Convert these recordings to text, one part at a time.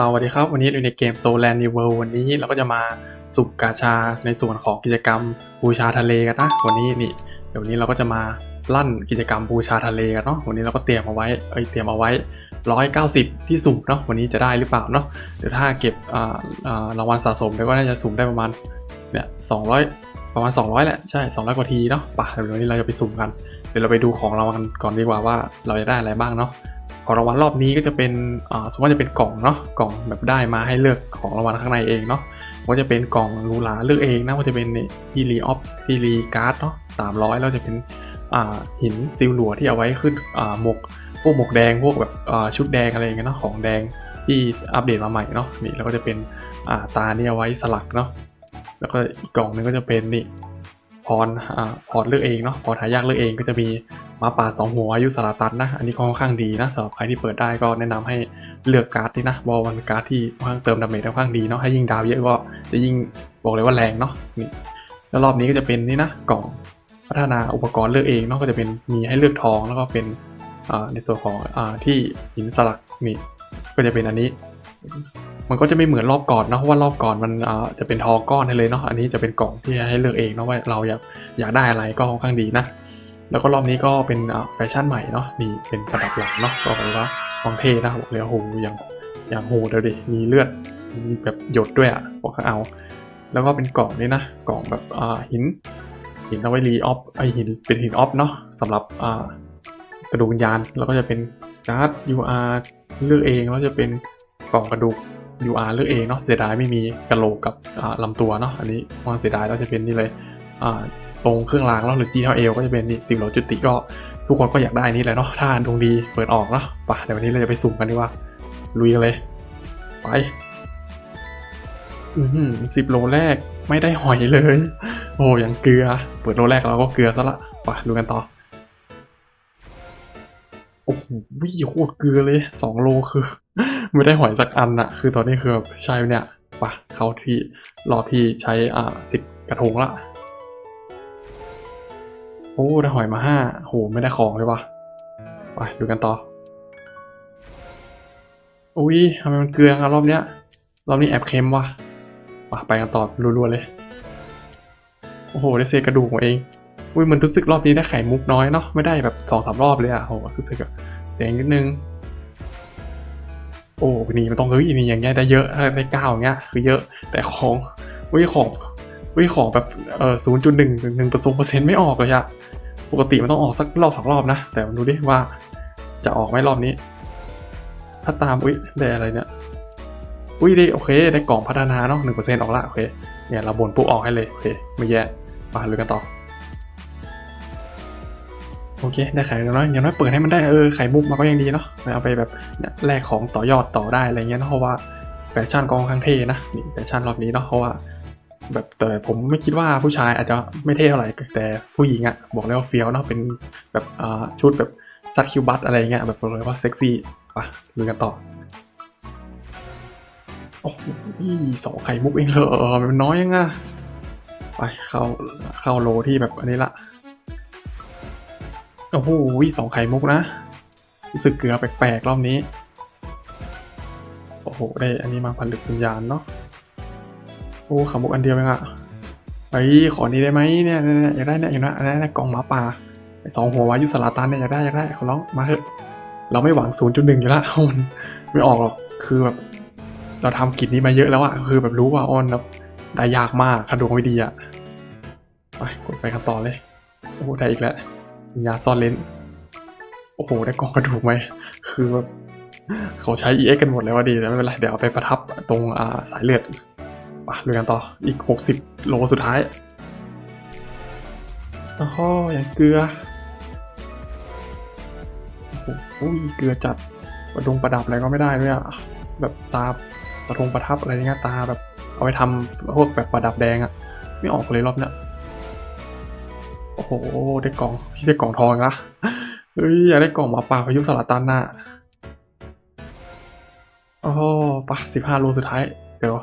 สวัสดีครับ วันนี้อยู่ในเกม Soul Land New World วันนี้เราก็จะมาสุ่มกาชาในส่วนของกิจกรรมบูชาทะเลกันนะ วันนี้นี่เดี๋ยววนนี้เราก็จะมาลั่นกิจกรรมบูชาทะเลกันเนาะวันนี้เราก็เตรียมเอาไว้เอ้ยเตรียมเอาไว้ 190 ที่สุ่มเนาะวันนี้จะได้หรือเปล่าเนาะเดี๋ยวถ้าเก็บอ่าอ่ารางวัลสะสมได้ก็น่าจะสุ่มได้ประมาณเนี่ย200 ประมาณ 200 แหละใช่ 200 กว่าทีเนาะป่ะเดี๋ยววันนี้เราจะไปสุ่มกัน เดี๋ยวเราไปดูของรางวัลก่อนดีกว่าว่าเราจะได้อะไรบ้างเนาะ ของรางวัลรอบนี้ก็จะเป็นอ่าสมมติว่าจะเป็นกล่องเนาะกล่องแบบได้มาให้เลือกของรางวัลข้างในเองเนาะว่าจะเป็นกล่องหรูหราเลือกเองนะว่าจะเป็นที่รีออฟที่รีการ์ดเนาะสามร้อยแล้วจะเป็นหินซิลหลัวที่เอาไว้ขึ้นหมกพวกหมกแดงพวกแบบชุดแดงอะไรเงี้ยเนาะของแดงที่อัปเดตมาใหม่เนาะนี่แล้วก็จะเป็นอ่าตานี่เอาไว้สลักเนาะแล้วก็อีกกล่องหนึงก็จะเป็นนี่ พรอ่าพรเลือกเองเนาะพรหายากเลือกเองก็จะมีมาป่าสองหัวอายุสลาตันนะ อันนี้ก็ค่อนข้างดีนะสำหรับใครที่เปิดได้ก็แนะนำให้เลือกการ์ดนี่นะบอลวันการ์ดที่ค่อนข้างเติมดาเมจค่อนข้างดีเนาะให้ยิ่งดาวเยอะก็จะยิ่งบอกเลยว่าแรงเนาะนี่แล้วรอบนี้ก็จะเป็นนี่นะกล่องพัฒนาอุปกรณ์เลือกเองเนาะก็จะเป็นมีให้เลือกทองแล้วก็เป็นในส่วนของอที่หินสลักนี่ก็จะเป็นอันนี้ มันก็จะไม่เหมือนรอบก่อนนะเพราะว่ารอบก่อนมันอ่าจะเป็นทองก้อนให้เลยเนาะอันนี้จะเป็นกล่องที่ให้เลือกเองเนาะว่าเราอยากอยากได้อะไรก็ค่อนข้างดีนะ แล้วก็รอบนี้ก็เป็นอ่าแฟชั่นใหม่เนาะนี่เป็นประดับหลังเนาะก็แบบว่าของเท่นะบอกเลยโอ้โหอย่างอย่างโหเดเลยดิมีเลือดมีแบบหยดด้วยอะบอกให้เอา แล้วก็เป็นกล่องนี่นะกล่องแบบอ่าหินหินเอาไว้รีออฟไอหินเป็นหินออฟเนาะสำหรับอ่ากระดูกวิญญาณแล้วก็จะเป็นการ์ด UR เลือกเองแล้วจะเป็นกล่องกระดูก UR เลือกเองเนาะเสียดายไม่มีกระโหลกกับลำตัวเนาะอันนี้ความเสียดายแล้วจะเป็นนี่เลยตรงเครื่องรางแล้วหรือจีเท่าเอลก็จะเป็นนี่สิบโลจุติก็ทุกคนก็อยากได้นี่แหละเนาะถ้าดวงดีเปิดออกเนาะป่ะเดี๋ยววันนี้เราจะไปสุ่มกันดีกว่าลุยกันเลย ไปอืมสิบโลแรกไม่ได้หอยเลย โอ้ยังเกลือ เปิดโลแรกเราก็เกลือซะละป่ะดูกันต่อ โอ้โหโคตรเกลือเลยสองโลคือ ไม่ได้หอยสักอันอะคือตอนนี้คือแบบใช่เนี่ยป่ะเขาที่รอบที่ใช้อ่าสิบกระทงละโอ้ได้หอยมาห้าโหไม่ได้ของเลยวะไปดูกันต่ออุ้ยทำไมมันเกลืออะรอบเนี้ยรอบนี้แอบเค็มว่ะไปไปกันต่อรัวๆเลยโอ้โหได้เศษกระดูกมาเองอุ้ยมันรู้สึกรอบนี้ได้ไข่มุกน้อยเนาะไม่ได้แบบสองสามรอบเลยอะโหรู้สึกแบบ เสียงนิดนึง โอ้นี่มันต้องเฮ้ยนี่อย่างเงี้ยได้เยอะได้เก้าอย่างเงี้ยคือเยอะแต่ของอุ้ยของอุ้ยของแบบเออศูนย์จุดหนึ่งหนึ่งเปอร์เซ็นต์ไม่ออกเลยอะปกติมันต้องออกสักรอบสองรอบนะ แต่ดูดิว่าจะออกไหมรอบนี้ ถ้าตามอุ้ยได้อะไรเนี่ยอุ้ยได้โอเค ได้กล่องพัฒนาเนาะหนึ่งเปอร์เซ็นต์ออกละโอเคเนี่ยเราบนปุ๊บออกให้เลยโอเคไม่แย่มาเลยกันต่อ โอเค ได้ไข่แล้วเนาะอย่างน้อยเปิดให้มันได้เออไข่มุกมาก็ยังดีเนาะเอาไปแบบเนี่ยแลกของต่อยอดต่อได้อะไรเงี้ยเนอะเพราะว่าแฟชั่นก็ค่อนข้างเท่นะนี่แฟชั่นรอบนี้เนาะเพราะว่า แบบแต่ผมไม่คิดว่าผู้ชายอาจจะไม่เท่เท่าไหร่แต่ผู้หญิงอะบอกเลยว่าเฟี้ยวเนาะเป็นแบบอ่าชุดแบบซัดคิวบัตอะไรเงี้ยแบบบอกเลยว่าเซ็กซี่ปะดูกันต่อโอ้โหสองไข่มุกเองเหรอมันน้อยยังอะไปเข้าเข้าโลที่แบบอันนี้ละ โอ้โหสองไข่มุกนะ รู้สึกเกลือแปลกๆ รอบนี้ โอ้โห ได้อันนี้มาผลึกวิญญาณเนาะ โอ้ขามุกอันเดียวเองอะไปขอนี้ได้ไหมเนี่ยเนี่ยอยากได้เนี่ยอยากได้อันนั้นะกล่องหมาป่าไอสองหัววายุสลาตันเนี่ยอยากได้อยากได้ขอร้องมาเถอะ เราไม่หวัง 0.1 อยู่ล้วมันไม่ออกหรอก คือแบบ เราทำกิจนี้มาเยอะแล้วอะคือแบบรู้ว่าออนแบบได้ยากมากถ้าดวงไม่ดีอะไปกดไปกันต่อเลย โอ้ได้อีกแล้ว วิญญาซ่อนเลนโอ้โห ได้กองกระดูกไหม คือแบบเขาใช้ EX กันหมดแล้วว่าดีแต่ไม่เป็นไร เดี๋ยวเอาไปประทับตรงอ่าสายเลือดปะลุยกันต่อ อีก 60 โลสุดท้ายโอ้โหอย่างเกลือ โอ้โหอุ้ยเกลือจัด ประดงประดับอะไรก็ไม่ได้ด้วยอะแบบตาประทงประทับอะไรเงี้ยตาแบบ เอาไปทำพวกแบบประดับแดงอะไม่ออกเลยรอบเนี้ย โอ้โห ได้กล่อง พี่ได้กล่องทองละเฮ้ย อยากได้กล่องหมาป่าพายุสลัดตันน่ะโอ้ปะสิบห้าโลสุดท้าย เดี๋ยว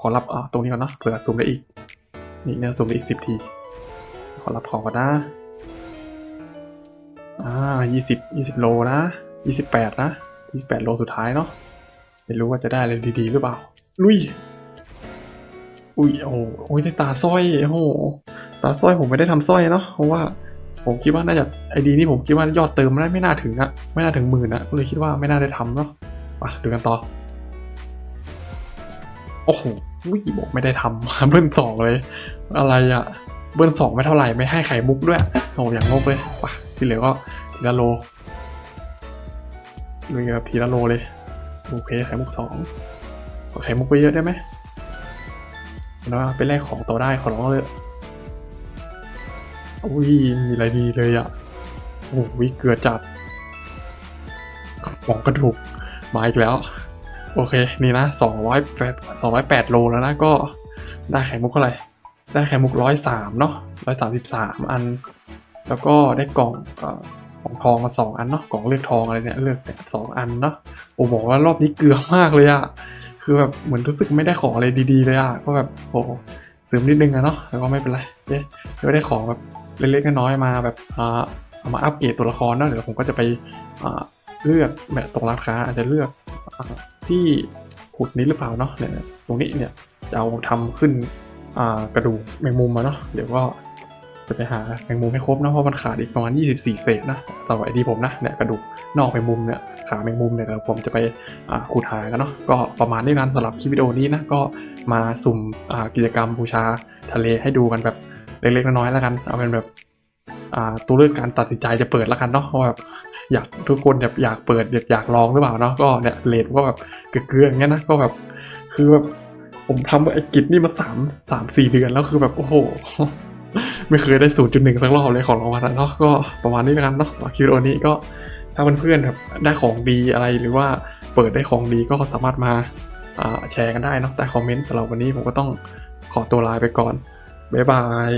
ขอรับอ่าตรงนี้ก่อนเนาะเผื่อซูมได้อีก นี่เนี่ยซูมได้อีกสิบที ขอรับของก่อนนะ อ่ายี่สิบยี่สิบโลนะยี่สิบแปดนะยี่สิบแปดโลสุดท้ายเนาะ ไม่รู้ว่าจะได้อะไรดีๆหรือเปล่า ลุย อุ้ย โอ้โหโอ้ยได้ตาสร้อย โอ้โห ตาสร้อยผมไม่ได้ทำสร้อยเนาะเพราะว่าผมคิดว่าน่าจะไอดีนี่ผมคิดว่ายอดเติมไม่ไม่น่าถึงอะไม่น่าถึงหมื่นอะก็เลยคิดว่าไม่น่าได้ทำเนาะมาดูกันต่อ โอ้โหบอกไม่ได้ทำเบิ้ลสองเลย อะไรอะเบิ้ลสองไม่เท่าไหร่ไม่ให้ไข่มุกด้วยโอ้อย่างงกเลยป่ะที่เหลือก็ทีละโลลุยแบบทีละโลเลยโอเคไข่มุกสองขอไข่มุกไปเยอะได้ไหมแล้วไปแลกของต่อได้ขอร้องเลย อุ้ยมีอะไรดีเลยอะโอ้ยเกลือจัดของกระดูกมาอีกแล้ว โอเค นี่นะสองร้อยแปดสองร้อยแปดโลแล้วนะก็ได้ไข่มุกเท่าไหร่ได้ไข่มุกร้อยสามเนาะร้อยสามสิบสามอัน แล้วก็ได้กล่องเอ่อกล่องทองมาสองอันเนาะกล่องเลือกทองอะไรเนี่ยเลือกแต่สองอันเนาะโอ้บอกว่ารอบนี้เกลือมากเลยอะคือแบบเหมือนรู้สึกไม่ได้ของอะไรดีๆเลยอะก็แบบโอ้เสริมนิดนึงอะเนาะแต่ก็ไม่เป็นไรเย้ก็ได้ของแบบ เล็กๆน้อยๆมาแบบเอามาอัปเกรดตัวละครเนาะเดี๋ยวผมก็จะไปเลือกแบบตรงร้านค้าอาจจะเลือกอที่ขุดนี้หรือเปล่าเนาะเนี่ยตรงนี้เนี่ยจะเอาทำขึ้นกระดูกแมงมุมมาเนาะเดี๋ยวก็จะไปหาแมงมุมให้ครบนะเพราะมันขาดอีกประมาณ 24 เศษนะสำหรับไอดีผมนะเนี่ยกระดูกนอกแมงมุมเนี่ยขาแมงมุมเนี่ยเดี๋ยวผมจะไปขุดหากันเนาะก็ประมาณนี้กันสำหรับคลิปวิดีโอนี้นะก็มาสุ่มกิจกรรมบูชาทะเลให้ดูกันแบบ เล็กๆน้อยๆแล้วกัน เอาเป็นแบบอ่าตัวเลือกการตัดสินใจจะเปิดแล้วกันเนาะว่าแบบอยากทุกคนแบบอยากเปิดอยากลองหรือเปล่าเนาะก็เนี่ยเลทก็แบบเกลือๆอย่างเงี้ยนะก็แบบคือแบบผมทำไอ้กิจนี่มาสามสามสี่เดือนแล้วคือแบบโอ้โห ไม่เคยได้ศูนย์จุดหนึ่งสักรอบเลยของรางวัลอะเนาะก็ประมาณนี้แล้วกันเนาะคิวโอนี้ก็ถ้าเพื่อนๆแบบได้ของดีอะไรหรือว่าเปิดได้ของดีก็สามารถมาอ่าแชร์กันได้เนาะใต้คอมเมนต์สำหรับวันนี้ผมก็ต้องขอตัวลาไปก่อนบ๊ายบาย